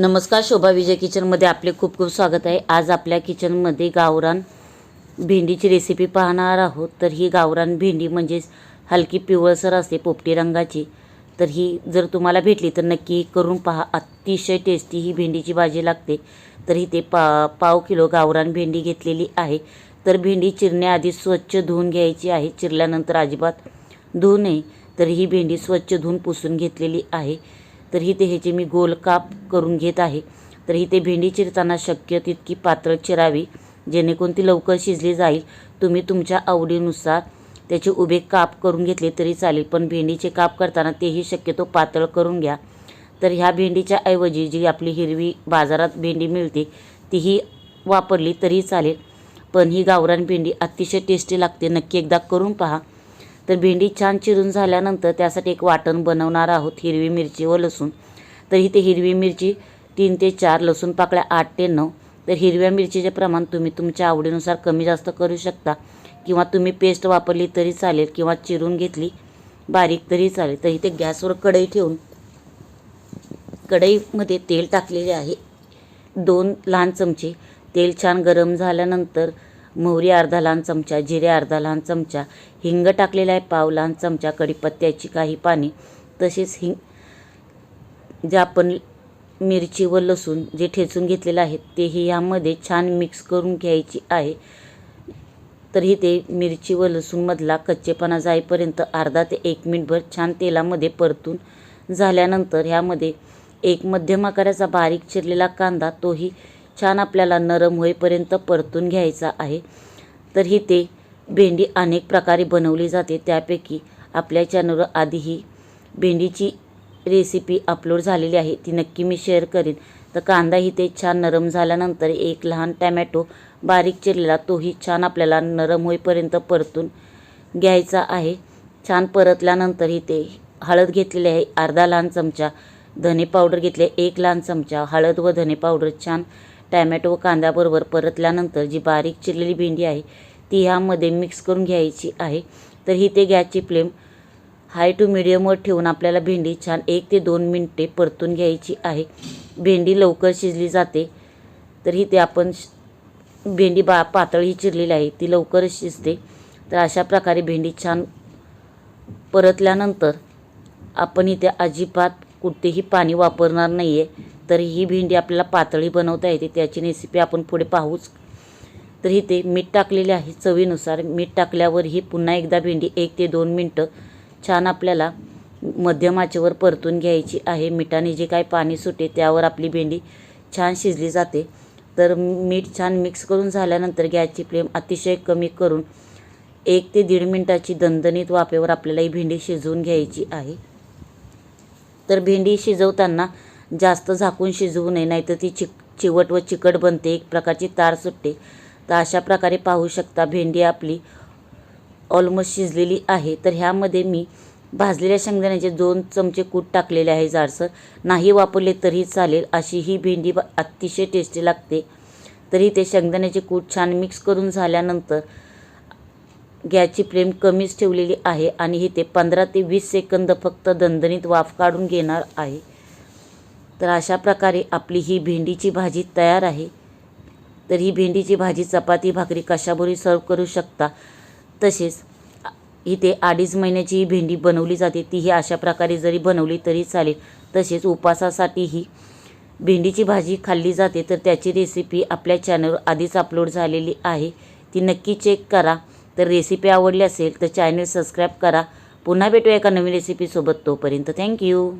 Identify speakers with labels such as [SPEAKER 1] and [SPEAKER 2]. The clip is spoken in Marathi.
[SPEAKER 1] नमस्कार शोभा विजय किचनमध्ये आपले खूप खूप स्वागत आहे. आज आपल्या किचनमध्ये गावरान भेंडीची रेसिपी पाहणार आहोत. तर ही गावरान भेंडी म्हणजेच हलकी पिवळसर असते पोपटी रंगाची. तर ही जर तुम्हाला भेटली तर नक्की करून पहा. अतिशय टेस्टी ही भेंडीची भाजी लागते. तर इथे पा पाव किलो गावरान भेंडी घेतलेली आहे. तर भेंडी चिरण्याआधी स्वच्छ धुवून घ्यायची आहे. चिरल्यानंतर अजिबात धुवू नये. तर ही भेंडी स्वच्छ धुवून पुसून घेतलेली आहे. तर इथे ह्याचे मी गोल काप करून घेत आहे तर इथे भेंडी चिरताना शक्य तितकी पातळ चिरावी जेणेकरून ती लवकर शिजली जाईल. तुम्ही तुमच्या आवडीनुसार त्याचे उभे काप करून घेतले तरी चालेल पण भेंडीचे काप करताना तेही शक्यतो पातळ करून घ्या. तर ह्या भेंडीच्या ऐवजी जी आपली हिरवी बाजारात भेंडी मिळते तीही वापरली तरी चालेल. पण ही गावरान भेंडी अतिशय टेस्टी लागते नक्की एकदा करून पहा. तर भेंडी छान चिरून झाल्यानंतर त्यासाठी एक वाटण बनवणार आहोत हिरवी मिरची व लसूण. तर इथे हिरवी मिरची तीन ते चार लसूण पाकळ्या आठ ते नऊ. तर हिरव्या मिरचीचे प्रमाण तुम्ही तुमच्या आवडीनुसार कमी जास्त करू शकता किंवा तुम्ही पेस्ट वापरली तरी चालेल किंवा चिरून घेतली बारीक तरी चालेल. तर इथे गॅसवर कढई ठेवून कढईमध्ये तेल टाकलेले आहे. दोन लहान चमचे तेल छान गरम झाल्यानंतर मोहरी अर्धा लहान चमचा जिरे अर्धा लहान चमचा हिंग टाकलेला आहे पाव लहान चमचा कढीपत्त्याची काही पाणी तसेच हिंग जे आपण मिरची व लसूण जे ठेचून घेतलेलं आहे तेही यामध्ये छान मिक्स करून घ्यायची आहे. तर ते मिरची व लसूणमधला कच्चेपणा जाईपर्यंत अर्धा ते एक मिनिटभर छान तेलामध्ये परतून झाल्यानंतर ह्यामध्ये एक मध्यम आकाराचा बारीक चिरलेला कांदा तोही छान आपल्याला नरम होईपर्यंत परतून घ्यायचा आहे. तर ही ते भेंडी अनेक प्रकारे बनवली जाते. त्यापैकी आपल्या चॅनलवर आधीही भेंडीची रेसिपी अपलोड झालेली आहे. ती नक्की मी शेअर करीन. तर कांदा ही ते छान नरम झाल्यानंतर एक लहान टॅमॅटो बारीक चिरलेला तोही छान आपल्याला नरम होईपर्यंत परतून घ्यायचा आहे. छान परतल्यानंतर इथे हळद घेतलेली आहे. अर्धा लहान चमचा धने पावडर घेतले एक लहान चमचा हळद व धने पावडर छान टॅमॅटो व कांद्याबरोबर परतल्यानंतर जी बारीक चिरलेली भेंडी आहे ती ह्यामध्ये मिक्स करून घ्यायची आहे. तर ही ते गॅसची फ्लेम हाय टू मिडियमवर ठेवून आपल्याला भेंडी छान एक ते दोन मिनटे परतून घ्यायची आहे. भेंडी लवकर शिजली जाते. तर ही ते आपण भेंडी बा पातळी चिरलेली आहे ती लवकर शिजते. तर अशा प्रकारे भेंडी छान परतल्यानंतर आपण इथे अजिबात कुठेही पाणी वापरणार नाही आहे तर ही भेंडी आपल्याला पातळी बनवता येते. त्याची रेसिपी आपण पुढे पाहूच. तर इथे मीठ टाकलेले आहे चवीनुसार. मीठ टाकल्यावर ही पुन्हा एकदा भेंडी एक ते दोन मिनटं छान आपल्याला मध्यम आचेवर परतून घ्यायची आहे. मिठाने जे काही पाणी सुटे त्यावर आपली भेंडी छान शिजली जाते. तर मीठ छान मिक्स करून झाल्यानंतर गॅसची फ्लेम अतिशय कमी करून एक ते दीड मिनटाची दणदणीत वाफेवर आपल्याला ही भेंडी शिजवून घ्यायची आहे. तर भेंडी शिजवताना जास्त झाकून शिजवू नये नाहीतर ती चिक चिवट व चिकट बनते एक प्रकारची तार सुटते. तर अशा प्रकारे पाहू शकता भेंडी आपली ऑलमोस्ट शिजलेली आहे. तर ह्यामध्ये मी भाजलेल्या शेंगदाण्याचे दोन चमचे कूट टाकलेले आहे जाडसर. नाही वापरले तरी चालेल अशी ही भेंडी ब- अतिशय टेस्टी लागते. तरी ते शेंगदाण्याचे कूट छान मिक्स करून झाल्यानंतर गॅसची फ्लेम कमीच ठेवलेली आहे आणि हे ते पंधरा ते वीस सेकंद फक्त दणदणीत वाफ काढून घेणार आहे. तर अशा प्रकारे आपली ही भेंडीची भाजी तयार आहे. तर ही भेंडीची भाजी चपाती भाकरी कशाबरोबर सर्व करू शकता तसेच इथे अडीच महिन्याची ही भेंडी बनवली जाते. तीही अशा प्रकारे जरी बनवली तरी चालेल. तसेच उपासासाठी ही भेंडीची भाजी खाल्ली जाते. तर त्याची रेसिपी आपल्या चॅनलवर आधीच अपलोड झालेली आहे. ती नक्की चेक करा. तर रेसिपी आवडली असेल तर चॅनल सबस्क्राईब करा. पुन्हा भेटूया एका नवीन रेसिपीसोबत तोपर्यंत थँक्यू